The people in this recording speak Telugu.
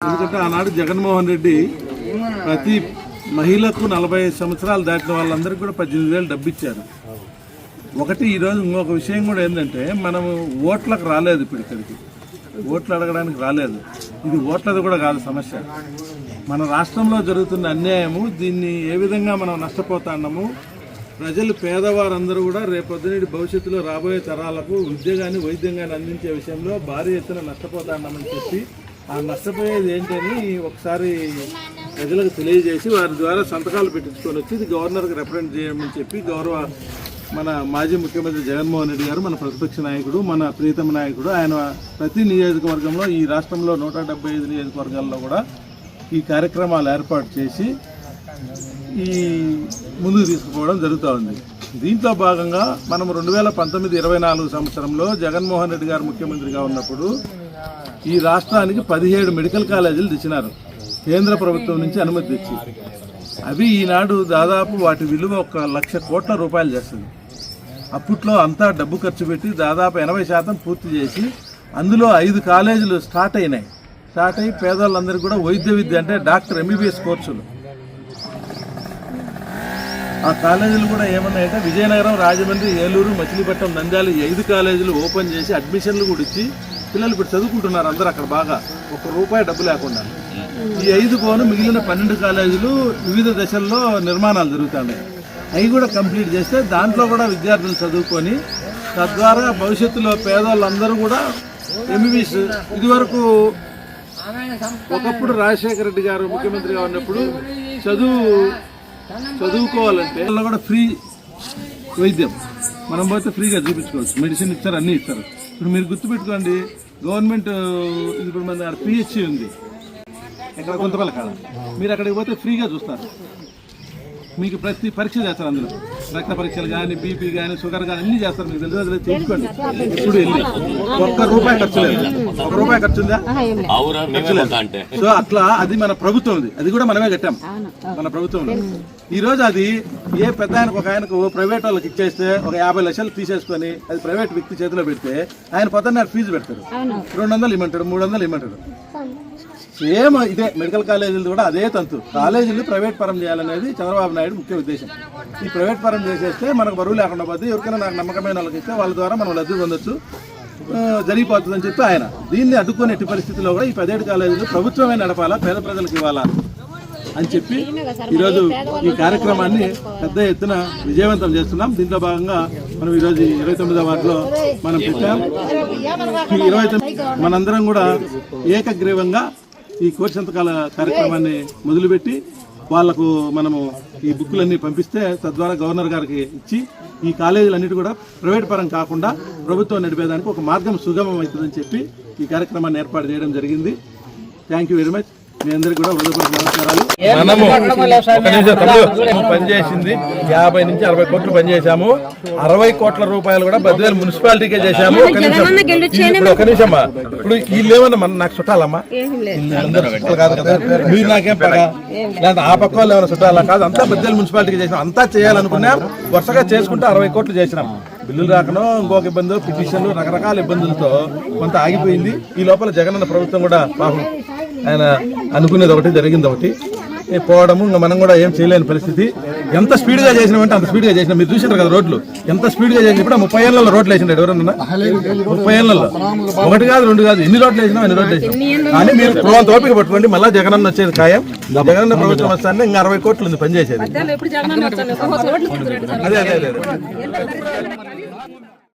ఎందుకంటే ఆనాడు జగన్మోహన్ రెడ్డి ప్రతి మహిళకు నలభై ఐదు సంవత్సరాలు దాటిన వాళ్ళందరికీ కూడా పద్దెనిమిది వేలు డబ్బు ఇచ్చారు ఒకటి ఈరోజు ఇంకొక విషయం కూడా ఏంటంటే మనము ఓట్లకు రాలేదు ఇప్పుడు ఇక్కడికి. ఓట్లు అడగడానికి రాలేదు. ఇది ఓట్లది కూడా కాదు సమస్య. మన రాష్ట్రంలో జరుగుతున్న అన్యాయము దీన్ని ఏ విధంగా మనం నష్టపోతున్నాము ప్రజలు పేదవారందరూ కూడా రేపొద్దునేటి భవిష్యత్తులో రాబోయే తరాలకు ఉద్యోగాన్ని వైద్యం అందించే విషయంలో భారీ ఎత్తున నష్టపోతున్నామని చెప్పి ఆ నష్టపోయేది ఏంటని ఒకసారి ప్రజలకు తెలియజేసి వారి ద్వారా సంతకాలు పెట్టించుకొని వచ్చి ఇది గవర్నర్కి రిప్రజెంట్ చేయమని చెప్పి గౌరవ మన మాజీ ముఖ్యమంత్రి జగన్మోహన్ రెడ్డి గారు మన ప్రతిపక్ష నాయకుడు మన ప్రీతమ నాయకుడు. ఆయన ప్రతి నియోజకవర్గంలో ఈ రాష్ట్రంలో నూట డెబ్బై ఐదు నియోజకవర్గాల్లో కూడా ఈ కార్యక్రమాలు ఏర్పాటు చేసి ఈ ముందుకు తీసుకుపోవడం జరుగుతూ ఉంది. దీంట్లో భాగంగా మనం రెండు వేల పంతొమ్మిది ఇరవై నాలుగు సంవత్సరంలో జగన్మోహన్ రెడ్డి గారు ముఖ్యమంత్రిగా ఉన్నప్పుడు ఈ రాష్ట్రానికి పదిహేడు మెడికల్ కాలేజీలు తెచ్చినారు. కేంద్ర ప్రభుత్వం నుంచి అనుమతి తెచ్చి. అవి ఈనాడు దాదాపు వాటి విలువ ఒక లక్ష కోట్ల రూపాయలు చేస్తుంది. అప్పట్లో అంతా డబ్బు ఖర్చు పెట్టి దాదాపు ఎనభై శాతం పూర్తి చేసి అందులో ఐదు కాలేజీలు స్టార్ట్ అయినాయి. స్టార్ట్ అయ్యి పేదవాళ్ళందరికీ కూడా వైద్య విద్య అంటే డాక్టర్ ఎంబీబీఎస్ కోర్సులు. ఆ కాలేజీలు కూడా ఏమన్నాయంటే విజయనగరం రాజమండ్రి ఏలూరు మచిలీపట్నం నంద్యాల ఈ ఐదు కాలేజీలు ఓపెన్ చేసి అడ్మిషన్లు కూడా ఇచ్చి పిల్లలు ఇప్పుడు చదువుకుంటున్నారు అందరూ అక్కడ బాగా. ఒక రూపాయి డబ్బు లేకుండా. ఈ ఐదు పోను మిగిలిన పన్నెండు కాలేజీలు వివిధ దశల్లో నిర్మాణాలు జరుగుతున్నాయి. అవి కూడా కంప్లీట్ చేస్తే దాంట్లో కూడా విద్యార్థులు చదువుకొని తద్వారా భవిష్యత్తులో పేదవాళ్ళందరూ కూడా ఎంబీబీఎస్ ఇదివరకు ఒకప్పుడు రాజశేఖర రెడ్డి గారు ముఖ్యమంత్రిగా ఉన్నప్పుడు చదువు చదువుకోవాలంటే వాళ్ళలో కూడా ఫ్రీ వైద్యం. మనం పోతే ఫ్రీగా చూపించుకోవచ్చు. మెడిసిన్ ఇస్తారు అన్నీ ఇస్తారు. ఇప్పుడు మీరు గుర్తుపెట్టుకోండి గవర్నమెంట్ ఇప్పుడు మన పిహెచ్సి ఉంది. ఇక్కడ కొంతపల్లి కాదు మీరు అక్కడికి పోతే ఫ్రీగా చూస్తారు. మీకు ప్రతి పరీక్ష చేస్తారు అందులో. రక్త పరీక్షలు కానీ బీపీ కానీ షుగర్ కానీ అన్ని చేస్తారు మీకు తెలుసు అది తెలుసుకోండి ఇప్పుడు వెళ్ళి ఒక్క రూపాయి ఖర్చు లేదు. ఒక రూపాయి ఖర్చు ఉందా? సో అట్లా అది మన ప్రభుత్వంది. అది కూడా మనమే కట్టాం. మన ప్రభుత్వంలో. ఈ రోజు అది ఏ పెద్ద ఆయనకు ఒక ఆయనకు ప్రైవేట్ వాళ్ళకి ఇచ్చేస్తే ఒక యాభై లక్షలు తీసేసుకొని అది ప్రైవేట్ వ్యక్తి చేతిలో పెడితే ఆయన పొద్దున్న ఫీజు పెడతారు. రెండు వందలు ఇమ్మంటాడు మూడు వందలు ఇమ్మంటాడు సేమ్ ఇదే మెడికల్ కాలేజీలు కూడా అదే తంతు. కాలేజీలు ప్రైవేట్ పరం చేయాలనేది చంద్రబాబు నాయుడు ముఖ్య ఉద్దేశం. ఈ ప్రైవేట్ పరం చేసేస్తే మనకు బరువు లేకుండా పోతుంది ఎవరికైనా నాకు నమ్మకమైన వాళ్ళకి ఇస్తే వాళ్ళ ద్వారా మనం లబ్ధి పొందొచ్చు. జరిగిపోతుందని చెప్పి ఆయన. దీన్ని అడ్డుకునే ఎట్టి పరిస్థితుల్లో కూడా ఈ పదిహేడు కాలేజీలు ప్రభుత్వమే నడపాలా పేద ప్రజలకు ఇవ్వాలా అని చెప్పి ఈరోజు ఈ కార్యక్రమాన్ని పెద్ద ఎత్తున విజయవంతం చేస్తున్నాం. దీంట్లో భాగంగా మనం ఈరోజు ఇరవై తొమ్మిదో వార్డులో మనం పెట్టాం. ఇరవై తొమ్మిది మనందరం కూడా ఏకగ్రీవంగా ఈ కోటి సంతకాల కార్యక్రమాన్ని మొదలుపెట్టి వాళ్ళకు మనము ఈ బుక్కులన్నీ పంపిస్తే తద్వారా గవర్నర్ గారికి ఇచ్చి ఈ కాలేజీలన్నిటి కూడా ప్రైవేట్ పరం కాకుండా ప్రభుత్వం నడిపేదానికి ఒక మార్గం సుగమం అవుతుందని చెప్పి ఈ కార్యక్రమాన్ని ఏర్పాటు చేయడం జరిగింది. థ్యాంక్ యూ వెరీ మచ్ మీ అందరికీ కూడా మనము ఒక నిమిషం తమ్ముడు పనిచేసింది యాభై నుంచి అరవై కోట్లు పనిచేశాము అరవై కోట్ల రూపాయలు కూడా బద్వేలు మున్సిపాలిటీకే చేశాము. ఒక నిమిషం. ఇప్పుడు ఒక నిమిషం అమ్మా. ఇప్పుడు వీళ్ళు ఏమన్నా మన నాకు చుట్టాలమ్మా. అందరూ చుట్టాలు కాదు కదా. మీరు నాకేం పగా లేదా ఆ పక్క వాళ్ళు ఏమైనా చుట్టాలా? కాదు అంతా బద్వేలు మున్సిపాలిటీకి చేసినాం. అంతా చేయాలనుకున్నాం. వరుసగా చేసుకుంటూ అరవై కోట్లు చేసినాం. బిల్లులు రాకనో ఇంకొక ఇబ్బంది పిటిషన్లు రకరకాల ఇబ్బందులతో కొంత ఆగిపోయింది. ఈ లోపల జగనన్న ప్రభుత్వం కూడా పాపం ఆయన అనుకునేది ఒకటి జరిగింది ఒకటి. పోవడము ఇంకా మనం కూడా ఏం చేయలేని పరిస్థితి. ఎంత స్పీడ్గా చేసినామంటే అంత స్పీడ్గా చేసిన. మీరు చూసినారు కదా రోడ్లు. ఎంత స్పీడ్గా చేసినప్పుడు చేసిన ఇప్పుడు ముప్పై ఏళ్ళలో రోడ్లు వేసినాడు ఎవరన్నా ముప్పై ఏళ్ళలో. ఒకటి కాదు రెండు కాదు. ఎన్ని రోడ్లు వేసినా అన్ని రోడ్లు వేసినాం? కానీ మీరు కొంత ఓపిక పట్టుకోండి. మళ్ళీ జగనన్న వచ్చేది ఖాయం. జగనన్న ప్రభుత్వం వస్తానే ఇంకా అరవై కోట్లు ఉంది పనిచేసేది. అదే అదే అదే.